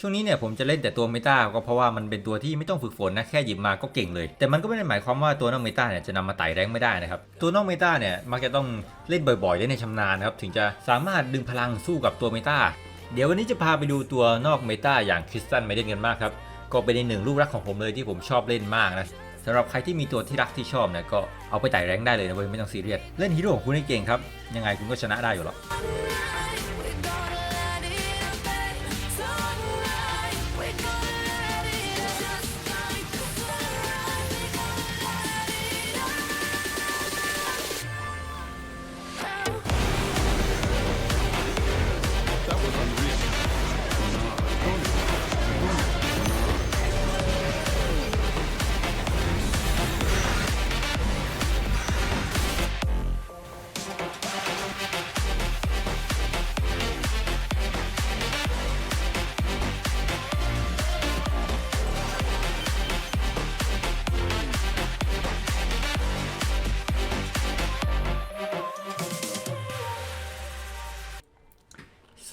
ช่วงนี้เนี่ยผมจะเล่นแต่ตัวเมตาก็เพราะว่ามันเป็นตัวที่ไม่ต้องฝึกฝนนะแค่หยิบมาก็เก่งเลย แต่มันก็ไม่ได้หมายความว่าตัวนอกเมตาเนี่ยจะนำมาไต่แรงไม่ได้นะครับตัวนอกเมตาเนี่ยมักจะต้องเล่นบ่อยๆเล่นในชำนาญนะครับถึงจะสามารถดึงพลังสู้กับตัวเมตาเดี๋ยววันนี้จะพาไปดูตัวนอกเมตาอย่างคริสตันไมเดนกันมากครับก็เป็นอีกหนึ่งลูกรักของผมเลยที่ผมชอบเล่นมากนะสำหรับใครที่มีตัวที่รักที่ชอบเนี่ยก็เอาไปไต่แรงได้เลยนะเว้ยไม่ต้องซีเรียสเล่นฮีโร่ของคุณให้เก่งครับยังไงคุณก็ชนะได้อยู่หรอก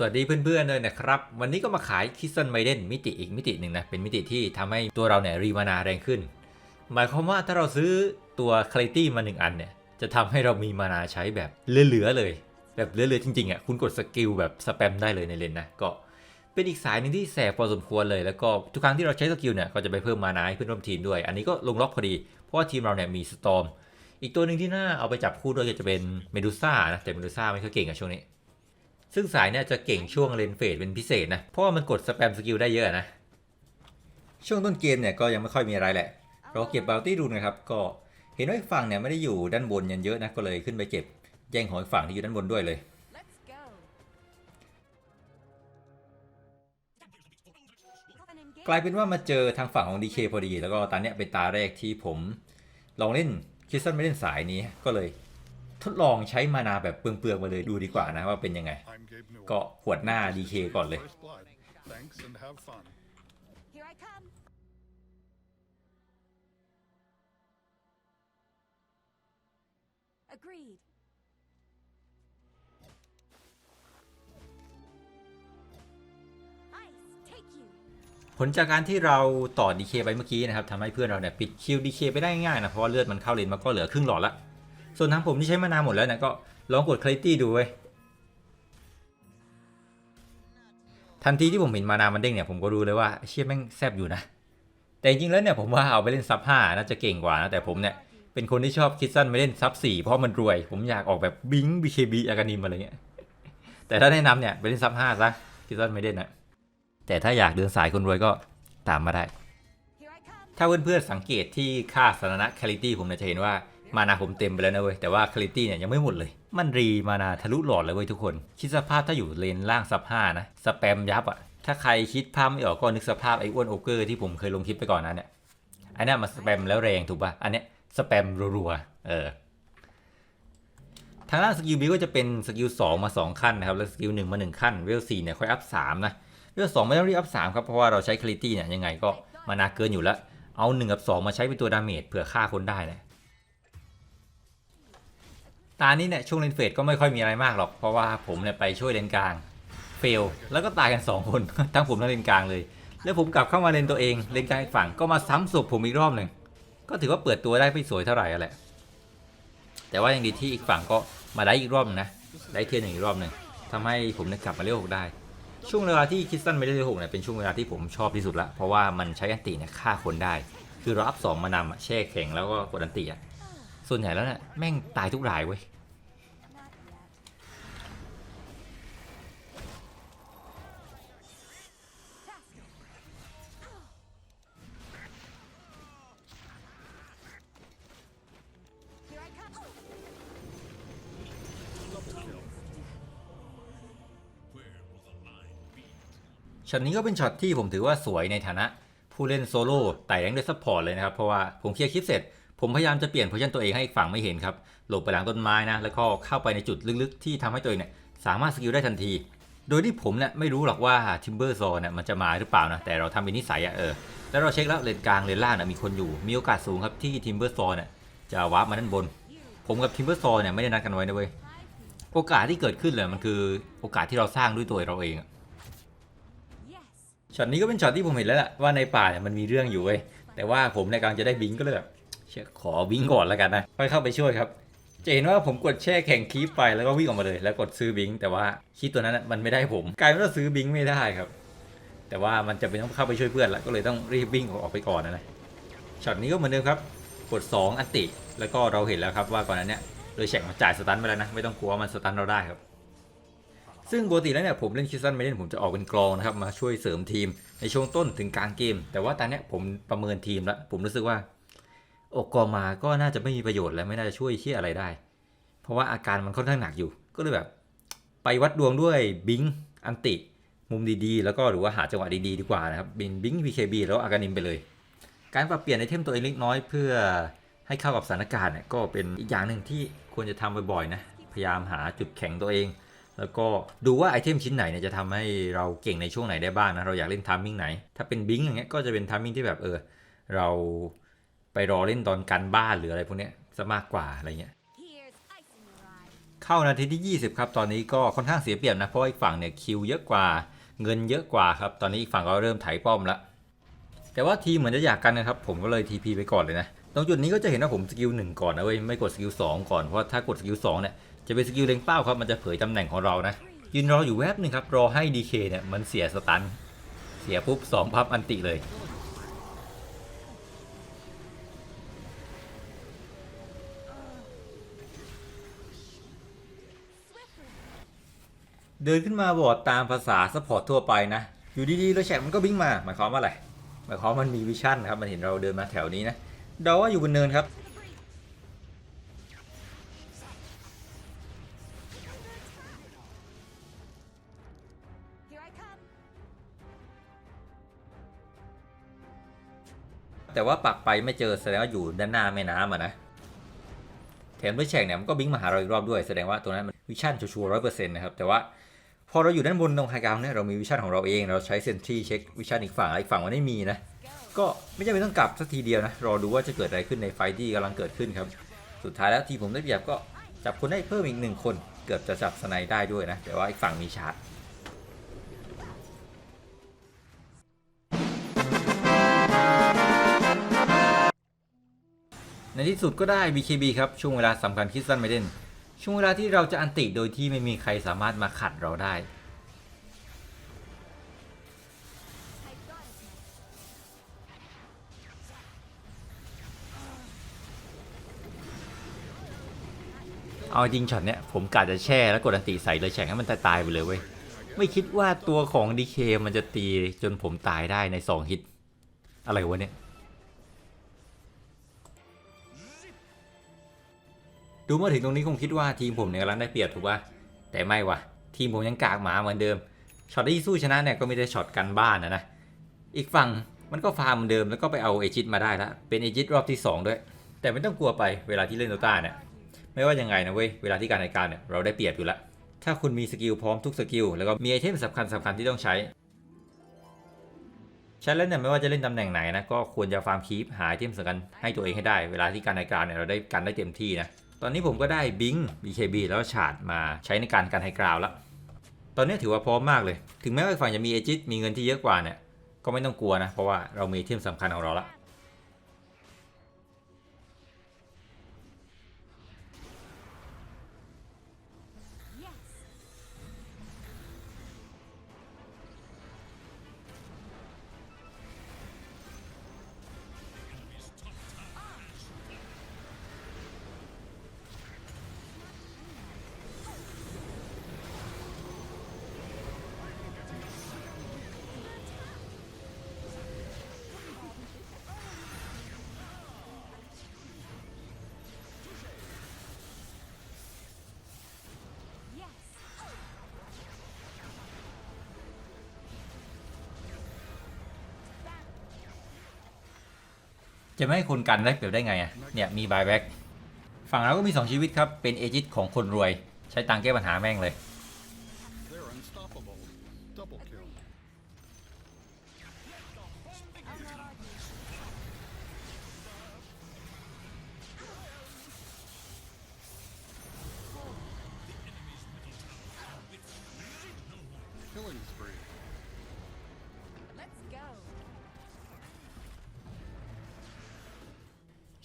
วัสดีเพื่อนๆเลยนะครับ วันนี้ก็มาขายคิสตันไมเดนมิติอีกมิติหนึ่งนะ เป็นมิติที่ทำให้ตัวเราเนี่ยรีมานาแรงขึ้น หมายความว่าถ้าเราซื้อตัวค a ิตี้มาหนึ่งอันเนี่ย จะทำให้เรามีมานาใช้แบบเหลือๆเลย แบบเหลือๆจริงๆอะคุณกดสกิลแบบสแปมได้เลยในเลนนะ ก็เป็นอีกสายหนึ่งที่แสบพอสมควรเลย แล้วก็ทุกครั้งที่เราใช้สกิลเนี่ยก็จะไปเพิ่มมานาให้เพื่อนร่วมทีมด้วย อันนี้ก็ลงล็อกพอดี เพราะว่าทีมเราเนี่ยมีสตอมอีกตัวหนึ่งที่น่าเอาไปจับคู่ด้วยก็จะเป็นเมดูซ่านะแต่เมดูซ่าไม่ค่อยเก่งอะช่วงนี้ ซึ่งสายเนี่ยจะเก่งช่วงเลนเฟดเป็นพิเศษนะ เพราะว่ามันกดสแปมสกิลได้เยอะนะ ช่วงต้นเกมเนี่ยก็ยังไม่ค่อยมีอะไรแหละ เราเก็บบาวตี้ดูนนะครับ ก็เห็นว่าอีกฝั่งเนี่ยไม่ได้อยู่ด้านบนยันเยอะนะ ก็เลยขึ้นไปเก็บแย่งของอีกฝั่งที่อยู่ด้านบนด้วยเลย กลายเป็นว่ามาเจอทางฝั่งของ DK พอดี แล้วก็ตาเนี้ยเป็นตาแรกที่ผม ลองเล่นคิสตันไม่เล่นสายนี้ก็เลย ทดลองใช้มานาแบบเปลืองๆมาเลยดูดีกว่านะว่าเป็นยังไง I'm Gabe Newell. ก็ขวดหน้า DK ก่อนเลย First blood. Thanks and have fun. Here I come. Agreed. Ice, take you. ผลจากการที่เราต่อ DK ไปเมื่อกี้นะครับทำให้เพื่อนเราเนี่ยปิดคิว DK ไปได้ง่ายนะ เพราะว่าเลือดมันเข้าเลนมาก็เหลือครึ่งหลอดละ ส่วนทางผมที่ใช้มานานหมดแล้วเนี่ยก็ลองกด Clarity ดูเว้ยทันทีที่ผมเห็นมานามันเด้งเนี่ยผมก็รู้เลยว่าเชี่ยแม่งแซบอยู่นะ แต่จริงๆแล้วเนี่ยผมว่าเอาไปเล่นซับ5น่าจะเก่งกว่านะแต่ผมเนี่ยเป็นคนที่ชอบคิดสั้นไม่เล่นซับ4เพราะมันรวย ผมอยากออกแบบบิง BKB อากานิมอะไรเงี้ยแต่ถ้าแนะนำเนี่ยไปเล่นซับ5ซะคิดสั้นไม่เล่นนะแต่ถ้าอยากเดินสายคนรวยก็ตามมาได้ ถ้าเพื่อนๆสังเกตที่ค่าสถานะค a ลิตี้ผมเนี่ยจะเห็นว่า มานาผมเต็มไปแล้วนะเว้ยแต่ว่าค a ลิตี้เนี่ยยังไม่หมดเลย มันรีมานาทะลุหลอดเลยเว้ยทุกคน คิดสภาพถ้าอยู่เลนล่างซับห้านะสแปมยับอะถ้าใครคิดภาพไม่ออกก็นึกสภาพไอ้อ้วนโอเกอร์ที่ผมเคยลงคลิปไปก่อนนั้นเนี่ยอันนี้มันสแปมแล้วแรงถูกป่ะอันเนี้ยสแปมรัวๆเออทางด้านสกิลบิก็จะเป็นสกิล2มา 2 ขั้นนะครับ แล้วสกิล1มา 1 ขั้น เวล4เนี่ยค่อยอัพ3นะ เวล2ไม่ต้องรีบอัพ3ครับ เพราะว่าเราใช้คลิตี้เนี่ยยังไงก็มานาเกินอยู่แล้ว เอา 1 กับ 2 มาใช้เป็นตัวดาเมจเผื่อฆ่าคนได้นะ ตานี้เนี่ยช่วงเลนเฟดก็ไม่ค่อยมีอะไรมากหรอก เพราะว่าผมเนี่ยไปช่วยเลนกลางเฟลแล้วก็ตายกัน 2 คน ทั้งผมทั้งเลนกลางเลย แล้วผมกลับเข้ามาเลนตัวเองเลนกลางอีกฝั่งก็มาซ้ำศพผมอีกรอบหนึ่งก็ถือว่าเปิดตัวได้ไม่สวยเท่าไหร่แหละแต่ว่ายังดีที่อีกฝั่งก็มาได้อีกรอบนะได้เทียร์หนึ่งอีกรอบหนึ่งทำให้ผมเนี่ยกลับมาเลี้ยวหกได้ ช่วงเวลาที่คิสตันไม่ได้เลี้ยวหกเนี่ยเป็นช่วงเวลาที่ผมชอบที่สุดละเพราะว่ามันใช้อันติเนี่ยฆ่าคนได้ คือเราอัพสองมานำแช่แข็งแล้วก็กดอันติอะ ส่วนใหญ่แล้วเนี่ยแม่งตายทุกรายเว้ยช็อตนี้ก็เป็นช็อตที่ผมถือว่าสวยในฐานะผู้เล่นโซโล่ไต่แรงด้วยซัพพอร์ตเลยนะครับ เพราะว่าผมเคลียร์คลิปเสร็จ ผมพยายามจะเปลี่ยนโพชันตัวเองให้อีกฝั่งไม่เห็นครับหลบไปหลังต้นไม้นะแล้วก็เข้าไปในจุดลึกๆ ที่ทำให้ตัวเองเนี่ยสามารถสกิลได้ทันที โดยที่ผมเนี่ยไม่รู้หรอกว่าทิมเบอร์ซอเนี่ยมันจะมาหรือเปล่านะแต่เราทำเป็นนิสัยอะเออแล้วเราเช็คแล้วเลนกลางเลนล่างนะมีคนอยู่มีโอกาสสูงครับที่ทิมเบอร์ซอเนี่ยจะวาร์ปมาด้านบน ผมกับทิมเบอร์ซอเนี่ยไม่ได้นัดกันไว้นะเว้ยโอกาสที่เกิดขึ้นเลยมันคือโอกาสที่เราสร้างด้วยตัวเราเองช็อตนี้ก็เป็นช็อตที่ผมเห็นแล้วแหละว่าในป่าเนี่ยมันมีเรื่องอยู่เว้ยแต่ว่าผมในกลังจะได้บิงก็เลยแบบเชี่ย ขอบิงก่อนแล้วกันนะค่อยเข้าไปช่วยครับ จะเห็นว่าผมกดแช่แข่งคีปไปแล้วก็วิ่งออกมาเลย แล้วกดซื้อบิง แต่ว่าคีปตัวนั้นมันไม่ได้ผมกลายเป็นว่าซื้อบิงไม่ได้ครับ แต่ว่ามันจะเป็นต้องเข้าไปช่วยเพื่อนละก็เลยต้องรีบวิ่งออกไปก่อนนะนะช็อตนี้ก็เหมือนเดิมครับกด 2 อันติ แล้วก็เราเห็นแล้วครับว่าก่อนหนั้นเนี่ยเลยแฉกมาจ่ายสตันไปแล้วนะไม่ต้องกลัวว่ามันสตันเราได้ครับซึ่งปกติแล้วเนี่ยผมเล่นคิสซันไม่เล่นผมจะออกเป็นกรองนะครับมาช่วยเสริมทีมในช่วงต้นถึงกลางเกม แต่ว่าตอนเนี้ยผมประเมินทีมแล้วผมรู้สึกว่า อกกอมาก็น่าจะไม่มีประโยชน์และไม่น่าจะช่วยเชี่ยอะไรได้ เพราะว่าอาการมันค่อนข้างหนักอยู่ ก็เลยแบบ ไปวัดดวงด้วยบิงอันติ มุมดีๆ แล้วก็หรือว่าหาจังหวะดีๆดีกว่านะครับบินบิง BKB แล้วอาการนิมไปเลย การปรับเปลี่ยนไอเทมตัวเองเล็กน้อยเพื่อให้เข้ากับสถานการณ์เนี่ยก็เป็นอีกอย่างหนึ่งที่ควรจะทำบ่อยๆนะพยายามหาจุดแข็งตัวเอง แล้วก็ดูว่าไอเทมชิ้นไหนเนี่ยจะทำให้เราเก่งในช่วงไหนได้บ้างนะเราอยากเล่นทามมิ่งไหน ถ้าเป็นบิงอย่างเงี้ยก็จะเป็นทามมิ่งที่แบบเออเรา ไปรอเล่นตอนกันบ้านหรืออะไรพวกนี้ซะมากกว่าอะไรเงี้ยเข้านาทีที่ 20 ครับ ตอนนี้ก็ค่อนข้างเสียเปรียบนะ เพราะอีกฝั่งเนี่ยคิวเยอะกว่าเงินเยอะกว่าครับ ตอนนี้อีกฝั่งก็เริ่มไถป้อมแล้วแต่ว่าทีเหมือนจะอยากกันนะครับ ผมก็เลย TP ไปก่อนเลยนะ ตรงจุดนี้ก็จะเห็นว่าผมสกิลหนึ่งก่อนนะเว้ย ไม่กดสกิลสองก่อน เพราะถ้ากดสกิลสองเนี่ย จะเป็นสกิลเล็งเป้าครับ มันจะเผยตำแหน่งของเรานะ ยืนรออยู่แวบหนึ่งครับ รอให้ DK เนี่ยมันเสียสตัน เสียปุ๊บสองพับอันติเลย เดินขึ้นมาบอร์ดตามภาษาสปอร์ตทั่วไปนะ อยู่ดีๆแล้วแชทมันก็บิ้งมา หมายความว่าอะไร หมายความมันมีวิชั่นครับ มันเห็นเราเดินมาแถวนี้นะเดาว่าอยู่บนเนินครับ แต่ว่าปักไปไม่เจอแสดงว่าอยู่ด้านหน้าแม่น้ำอะนะแถมด้วยแฉกเนี่ยมันก็บิ้งมาหาเราอีกรอบด้วยแสดงว่าตัวนั้นมันวิชั่นชัวร์ร้อยเปอร์เซ็นต์นะครับ แต่ว่า พอเราอยู่ด้านบนตรงไฮกราวเนี่ยเรามีวิชั่นของเราเอง เราใช้เซนทรีเช็ควิชั่นอีกฝั่งอีกฝั่งมันไม่มีนะ ก็ไม่จำเป็นต้องกลับสักทีเดียวนะ รอดูว่าจะเกิดอะไรขึ้นในไฟที่กำลังเกิดขึ้นครับ สุดท้ายแล้วทีผมได้เปรียบก็จับคนได้เพิ่มอีกหนึ่งคน เกือบจะจับสไนด์ได้ด้วยนะ แต่ว่าอีกฝั่งมีชาร์จในที่สุดก็ได้ BKB ครับ ช่วงเวลาสำคัญคิดสั้นไมเดน ช่วงเวลาที่เราจะอันติโดยที่ไม่มีใครสามารถมาขัดเราได้ เอาจริงช็อตเนี้ยผมกะจะแช่แล้วกดอันติใส่เลยแฉ่งให้มันตายๆไปเลยเว้ย ไม่คิดว่าตัวของ DK มันจะตีจนผมตายได้ใน 2 ฮิต อะไรวะเนี่ย ดูมาถึงตรงนี้คงคิดว่าทีมผมเนี่ยกำลังได้เปรียบถูกป่ะแต่ไม่ว่ะ ทีมผมยังกากหมาเหมือนเดิมช็อตที่สู้ชนะเนี่ยก็ไม่ได้ช็อตกันบ้านนะนะอีกฝั่งมันก็ฟาร์มเหมือนเดิมแล้วก็ไปเอาเอจิตมาได้ล้วเป็นเอจิตรอบที่ 2 ด้วย แต่ไม่ต้องกลัวไปเวลาที่เล่นโดต้าเนี่ยไม่ว่ายังไงนะเว้ยเวลาที่การในการเนี่ยเราได้เปรียบอยู่ล้วถ้าคุณมีสกิลพร้อมทุกสกิลแล้วก็มีไอเทมสำคัญสำคัญที่ต้องใช้ใช้แล้วเนี่ยไม่ว่าจะเล่นตำแหน่งไหนนะก็ควรจะฟาร์มคีปหาไอเทมสำคัญให้ตัวเองให้ได้ เวลาที่การในการเนี่ยเราได้กันได้เต็มที่นะ ตอนนี้ผมก็ได้บิง BKB แล้วฉาดมาใช้ในการการไฮกราวแล้วตอนนี้ถือว่าพร้อมมากเลย ถึงแม้ว่าฝั่งจะมีเอจิตมีเงินที่เยอะกว่าเนี่ย ก็ไม่ต้องกลัวนะ เพราะว่าเรามีเทมสำคัญของเราละ จะไม่ให้คนกันแลกเปรียบได้ไงอะเนี่ยมีบายแบ็กฝั่งเราก็มี 2 ชีวิตครับ เป็นเอจิตของคนรวย ใช้ตังแก้ปัญหาแม่งเลย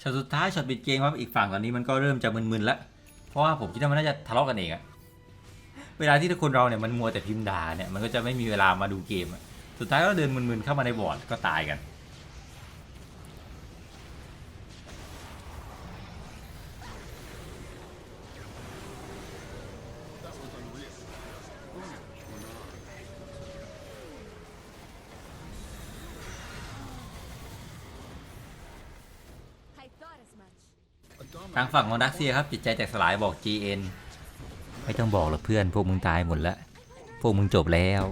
แต่สุดท้ายช็อตปิดเกมครับอีกฝั่งตอนนี้มันก็เริ่มจะมึนๆแล้ว เพราะว่าผมคิดว่ามันน่าจะทะเลาะกันเองอะเวลาที่ทุกคนเราเนี่ยมันมัวแต่พิมพ์ด่าเนี่ยมันก็จะไม่มีเวลามาดูเกม สุดท้ายก็เดินมึนๆเข้ามาในบอร์ดก็ตายกัน ทางฝั่งของดักเซียครับจิตใจแตกสลายบอก GN ไม่ต้องบอกหรอกเพื่อนพวกมึงตายหมดแล้ว พวกมึงจบแล้ว